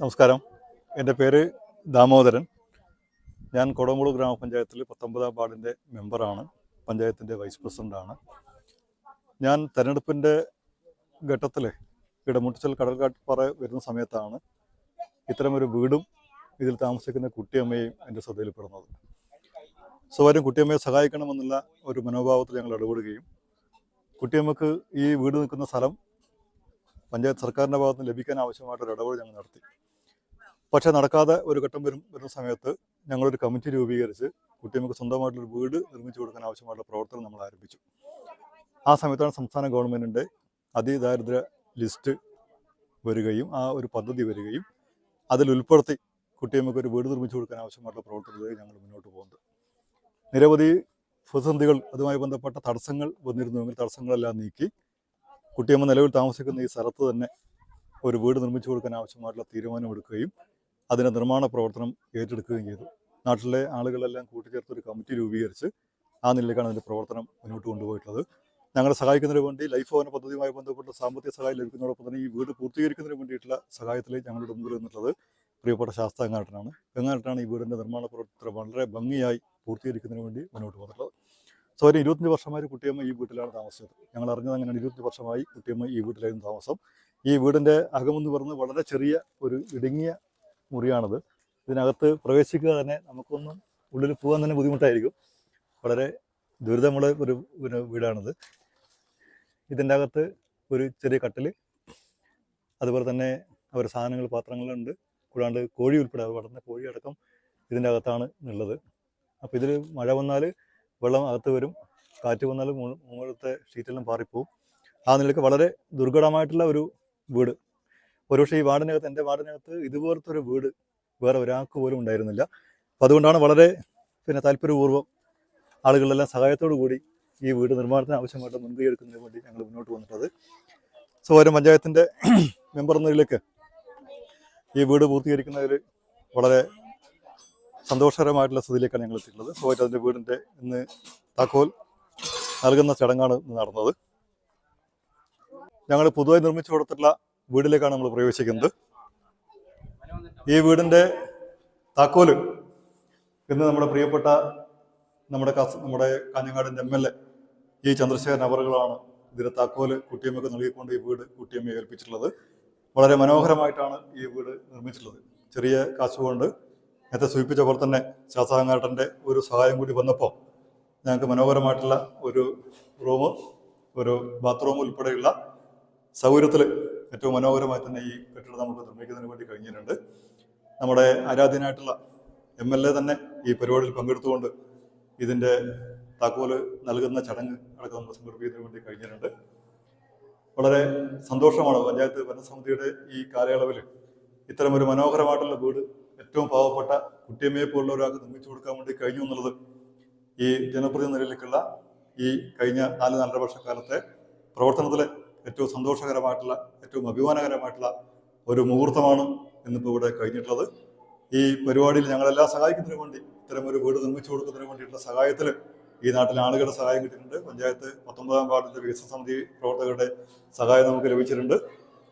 നമസ്കാരം. എന്റെ പേര് ദാമോദരൻ. ഞാൻ കൊടമ്പുളു ഗ്രാമപഞ്ചായത്തിൽ പത്തൊമ്പതാം വാർഡിന്റെ മെമ്പറാണ്. പഞ്ചായത്തിന്റെ വൈസ് പ്രസിഡന്റാണ് ഞാൻ തെരഞ്ഞെടുപ്പിന്റെ ഘട്ടത്തിൽ ഇടമുട്ടിച്ചൽ കടൽക്കാട്ടുപാറ വരുന്ന സമയത്താണ് ഇത്തരമൊരു വീടും ഇതിൽ താമസിക്കുന്ന കുട്ടിയമ്മയും എന്റെ ശ്രദ്ധയിൽപ്പെടുന്നത്. സ്വകാര്യം കുട്ടിയമ്മയെ സഹായിക്കണമെന്നുള്ള ഒരു മനോഭാവത്തിൽ ഞങ്ങൾ ഇടപെടുകയും കുട്ടിയമ്മക്ക് ഈ വീട് നിൽക്കുന്ന സ്ഥലം പഞ്ചായത്ത് സർക്കാരിന്റെ ഭാഗത്ത് നിന്ന് ലഭിക്കാൻ ആവശ്യമായിട്ടൊരു ഇടപെടൽ ഞങ്ങൾ നടത്തി. പക്ഷേ നടക്കാതെ ഒരു ഘട്ടം വരും വരുന്ന സമയത്ത് ഞങ്ങളൊരു കമ്മിറ്റി രൂപീകരിച്ച് കുട്ടികൾക്ക് സ്വന്തമായിട്ടൊരു വീട് നിർമ്മിച്ചു കൊടുക്കാൻ ആവശ്യമായിട്ടുള്ള പ്രവർത്തനം നമ്മൾ ആരംഭിച്ചു. ആ സമയത്താണ് സംസ്ഥാന ഗവൺമെന്റിന്റെ അതിദാരിദ്ര്യ ലിസ്റ്റ് വരികയും ആ ഒരു പദ്ധതി വരികയും അതിൽ ഉൾപ്പെടുത്തി കുട്ടികൾക്ക് ഒരു വീട് നിർമ്മിച്ചു കൊടുക്കാൻ ആവശ്യമായിട്ടുള്ള പ്രവർത്തനത്തിലേക്ക് ഞങ്ങൾ മുന്നോട്ട് പോകുന്നത്. നിരവധി പ്രതിസന്ധികൾ അതുമായി ബന്ധപ്പെട്ട തടസ്സങ്ങൾ വന്നിരുന്നുവെങ്കിൽ തടസ്സങ്ങളെല്ലാം നീക്കി കുട്ടിയമ്മ നിലവിൽ താമസിക്കുന്ന ഈ സ്ഥലത്ത് തന്നെ ഒരു വീട് നിർമ്മിച്ചു കൊടുക്കാൻ ആവശ്യമായിട്ടുള്ള തീരുമാനമെടുക്കുകയും അതിന്റെ നിർമ്മാണ പ്രവർത്തനം ഏറ്റെടുക്കുകയും ചെയ്തു. നാട്ടിലെ ആളുകളെല്ലാം കൂട്ടിച്ചേർത്ത് ഒരു കമ്മിറ്റി രൂപീകരിച്ച് ആ നിലയിലേക്കാണ് അതിന്റെ പ്രവർത്തനം മുന്നോട്ട് കൊണ്ടുപോയിട്ടുള്ളത്. ഞങ്ങളെ സഹായിക്കുന്നതിന് വേണ്ടി ലൈഫ് ഭവന പദ്ധതിയുമായി ബന്ധപ്പെട്ട സാമ്പത്തിക സഹായം ലഭിക്കുന്നതോടൊപ്പം തന്നെ ഈ വീട് പൂർത്തീകരിക്കുന്നതിന് വേണ്ടിയിട്ടുള്ള സഹായത്തിലേക്ക് ഞങ്ങളുടെ മുമ്പിൽ നിന്നിട്ടുള്ളത് പ്രിയപ്പെട്ട ശാസ്ത്ര എങ്ങാട്ടനാണ്. എങ്ങാട്ടനാണ് ഈ വീടിന്റെ നിർമ്മാണ പ്രവർത്തനം വളരെ ഭംഗിയായി പൂർത്തീകരിക്കുന്നതിന് വേണ്ടി മുന്നോട്ട് വന്നിട്ടുള്ളത്. സോ ഒരു ഇരുപത്തഞ്ച് വർഷമായി കുട്ടിയമ്മ ഈ വീട്ടിലാണ് താമസിച്ചത്. ഞങ്ങൾ അറിഞ്ഞത് അങ്ങനെയാണ് ഇരുപത്തഞ്ച് വർഷമായി കുട്ടിയമ്മ ഈ വീട്ടിലായിരുന്നു താമസം. ഈ വീടിന്റെ അകമെന്ന് പറഞ്ഞ് വളരെ ചെറിയ ഒരു ഇടുങ്ങിയ മുറിയാണത്. ഇതിനകത്ത് പ്രവേശിക്കുക തന്നെ നമുക്കൊന്നും ഉള്ളിൽ പോകാൻ തന്നെ ബുദ്ധിമുട്ടായിരിക്കും. വളരെ ദുരിതമുള്ള ഒരു പിന്നെ വീടാണിത്. ഇതിന്റെ അകത്ത് ഒരു ചെറിയ കട്ടിൽ അതുപോലെ തന്നെ അവർ സാധനങ്ങൾ പാത്രങ്ങളുണ്ട് കൂടാണ്ട് കോഴി ഉൾപ്പെടെ വളർന്ന കോഴി അടക്കം ഇതിന്റെ അകത്താണ് ഉള്ളത്. അപ്പോൾ ഇതിൽ മഴ വന്നാൽ വെള്ളം അകത്ത് വരും. കാറ്റ് വന്നാൽ മുകളിലത്തെ ഷീറ്റെല്ലാം പാറിപ്പോവും. ആ നിലയ്ക്ക് വളരെ ദുർഘടമായിട്ടുള്ള ഒരു വീട്. ഒരുപക്ഷെ ഈ വാർഡിനകത്ത് എന്റെ വാർഡിനകത്ത് ഇതുപോലത്തെ ഒരു വീട് വേറെ ഒരാൾക്ക് പോലും ഉണ്ടായിരുന്നില്ല. അപ്പം അതുകൊണ്ടാണ് വളരെ പിന്നെ താല്പര്യപൂർവം ആളുകളെല്ലാം സഹായത്തോടു കൂടി ഈ വീട് നിർമ്മാണത്തിന് ആവശ്യമായിട്ട് മുൻകൈ എടുക്കുന്നതിന് വേണ്ടി ഞങ്ങൾ മുന്നോട്ട് വന്നിട്ടുള്ളത് സ്വകാര്യ പഞ്ചായത്തിന്റെ മെമ്പർ എന്നതിലേക്ക് ഈ വീട് പൂർത്തീകരിക്കുന്നതിൽ വളരെ സന്തോഷകരമായിട്ടുള്ള സ്ഥിതിയിലേക്കാണ് ഞങ്ങൾ എത്തിയിട്ടുള്ളത്. സ്വകാര്യ അതിന്റെ വീടിന്റെ ഇന്ന് താക്കോൽ നൽകുന്ന ചടങ്ങാണ് നടന്നത്. ഞങ്ങൾ പുതുതായി നിർമ്മിച്ചു കൊടുത്തിട്ടുള്ള വീട്ടിലേക്കാണ് നമ്മൾ പ്രവേശിക്കുന്നത്. ഈ വീടിന്റെ താക്കോൽ ഇന്ന് നമ്മുടെ പ്രിയപ്പെട്ട നമ്മുടെ നമ്മുടെ കാഞ്ഞങ്ങാടിന്റെ എം എൽ എ ഈ ചന്ദ്രശേഖരൻ അവറുകളാണ് ഇതിന്റെ താക്കോൽ കുട്ടിയമ്മക്ക് നൽകിക്കൊണ്ട് ഈ വീട് കുട്ടിയമ്മയെ ഏൽപ്പിച്ചിട്ടുള്ളത്. വളരെ മനോഹരമായിട്ടാണ് ഈ വീട് നിർമ്മിച്ചിട്ടുള്ളത്. ചെറിയ കാശുകൊണ്ട് നേരത്തെ സൂചിപ്പിച്ച പോലെ തന്നെ ശാസ്താങ്ങാട്ടന്റെ ഒരു സഹായം കൂടി വന്നപ്പോൾ ഞങ്ങൾക്ക് മനോഹരമായിട്ടുള്ള ഒരു റൂം ഒരു ബാത്റൂം ഉൾപ്പെടെയുള്ള സൗകര്യത്തിൽ ഏറ്റവും മനോഹരമായി തന്നെ ഈ കെട്ടിടം നമുക്ക് നിർമ്മിക്കുന്നതിന് വേണ്ടി കഴിഞ്ഞിട്ടുണ്ട്. നമ്മുടെ ആരാധ്യനായിട്ടുള്ള എം എൽ എ തന്നെ ഈ പരിപാടിയിൽ പങ്കെടുത്തുകൊണ്ട് ഇതിന്റെ താക്കോൽ നൽകുന്ന ചടങ്ങ് അടക്കം നമ്മൾ സംഘടിപ്പിക്കുന്നതിന് വേണ്ടി കഴിഞ്ഞിട്ടുണ്ട്. വളരെ സന്തോഷമാണ് പഞ്ചായത്ത് ഭരണസമിതിയുടെ ഈ കാലയളവിൽ ഇത്തരം ഒരു മനോഹരമായിട്ടുള്ള വീട് ഏറ്റവും പാവപ്പെട്ട കുട്ടിയമ്മയെ പോലുള്ള ഒരാൾക്ക് നിർമ്മിച്ചു കൊടുക്കാൻ വേണ്ടി കഴിഞ്ഞു എന്നുള്ളത് ഈ ജനപ്രതിനിധി നിലയിലേക്കുള്ള ഈ കഴിഞ്ഞ നാല് നാലര വർഷക്കാലത്തെ പ്രവർത്തനത്തിൽ ഏറ്റവും സന്തോഷകരമായിട്ടുള്ള ഏറ്റവും അഭിമാനകരമായിട്ടുള്ള ഒരു മുഹൂർത്തമാണ് ഇന്നിപ്പോൾ ഇവിടെ കഴിഞ്ഞിട്ടുള്ളത്. ഈ പരിപാടിയിൽ ഞങ്ങളെല്ലാം സഹായിക്കുന്നതിന് വേണ്ടി ഇത്തരം ഒരു വീട് നിർമ്മിച്ചു കൊടുക്കുന്നതിന് വേണ്ടിയിട്ടുള്ള സഹായത്തിൽ ഈ നാട്ടിലെ ആളുകളുടെ സഹായം കിട്ടിയിട്ടുണ്ട്. പഞ്ചായത്ത് പത്തൊമ്പതാം വാർഡിന്റെ വികസന സമിതി പ്രവർത്തകരുടെ സഹായം നമുക്ക് ലഭിച്ചിട്ടുണ്ട്.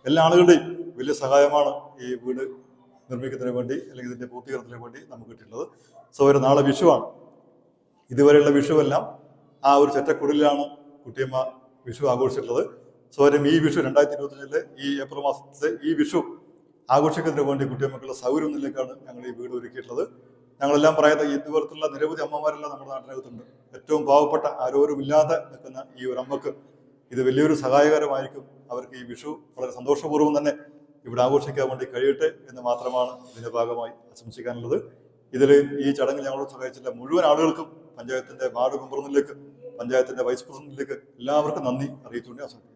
എല്ലാ ആളുകളുടെയും വലിയ സഹായമാണ് ഈ വീട് നിർമ്മിക്കുന്നതിന് വേണ്ടി അല്ലെങ്കിൽ ഇതിന്റെ പൂർത്തീകരണത്തിന് വേണ്ടി നമുക്ക് കിട്ടിയിട്ടുള്ളത്. സോ ഒരു നാളെ വിഷുവാണ് ഇതുവരെയുള്ള വിഷുവെല്ലാം ആ ഒരു ചെറ്റക്കുടിലാണ് കുട്ടിയമ്മ വിഷു ആഘോഷിച്ചിട്ടുള്ളത്. സോ ഒരു ഈ വിഷു രണ്ടായിരത്തി ഇരുപത്തഞ്ചിലെ ഈ ഏപ്രിൽ മാസത്തെ ഈ വിഷു ആഘോഷിക്കുന്നതിന് വേണ്ടി കുട്ടിയമ്മക്കുള്ള സൗകര്യം ഒന്നിലേക്കാണ് ഞങ്ങൾ ഈ വീട് ഒരുക്കിയിട്ടുള്ളത്. ഞങ്ങളെല്ലാം പറയുന്നത് ഇതുപോലത്തുള്ള നിരവധി അമ്മമാരെല്ലാം നമ്മുടെ നാട്ടിനകത്തുണ്ട്. ഏറ്റവും പാവപ്പെട്ട ആരോരുമില്ലാതെ നിൽക്കുന്ന ഈ ഒരു അമ്മയ്ക്ക് ഇത് വലിയൊരു സഹായകരമായിരിക്കും. അവർക്ക് ഈ വിഷു വളരെ സന്തോഷപൂർവം തന്നെ ഇവിടെ ആഘോഷിക്കാൻ വേണ്ടി കഴിയട്ടെ എന്ന് മാത്രമാണ് ഇതിന്റെ ഭാഗമായി ആശംസിക്കാനുള്ളത്. ഇതിൽ ഈ ചടങ്ങിൽ ഞങ്ങളോട് സഹായിച്ചില്ല മുഴുവൻ ആളുകൾക്കും പഞ്ചായത്തിന്റെ വാർഡ് മെമ്പറിലേക്ക് പഞ്ചായത്തിന്റെ വൈസ് പ്രസിഡന്റിലേക്ക് എല്ലാവർക്കും നന്ദി അറിയിച്ചുകൊണ്ട് അവസാനിപ്പിക്കും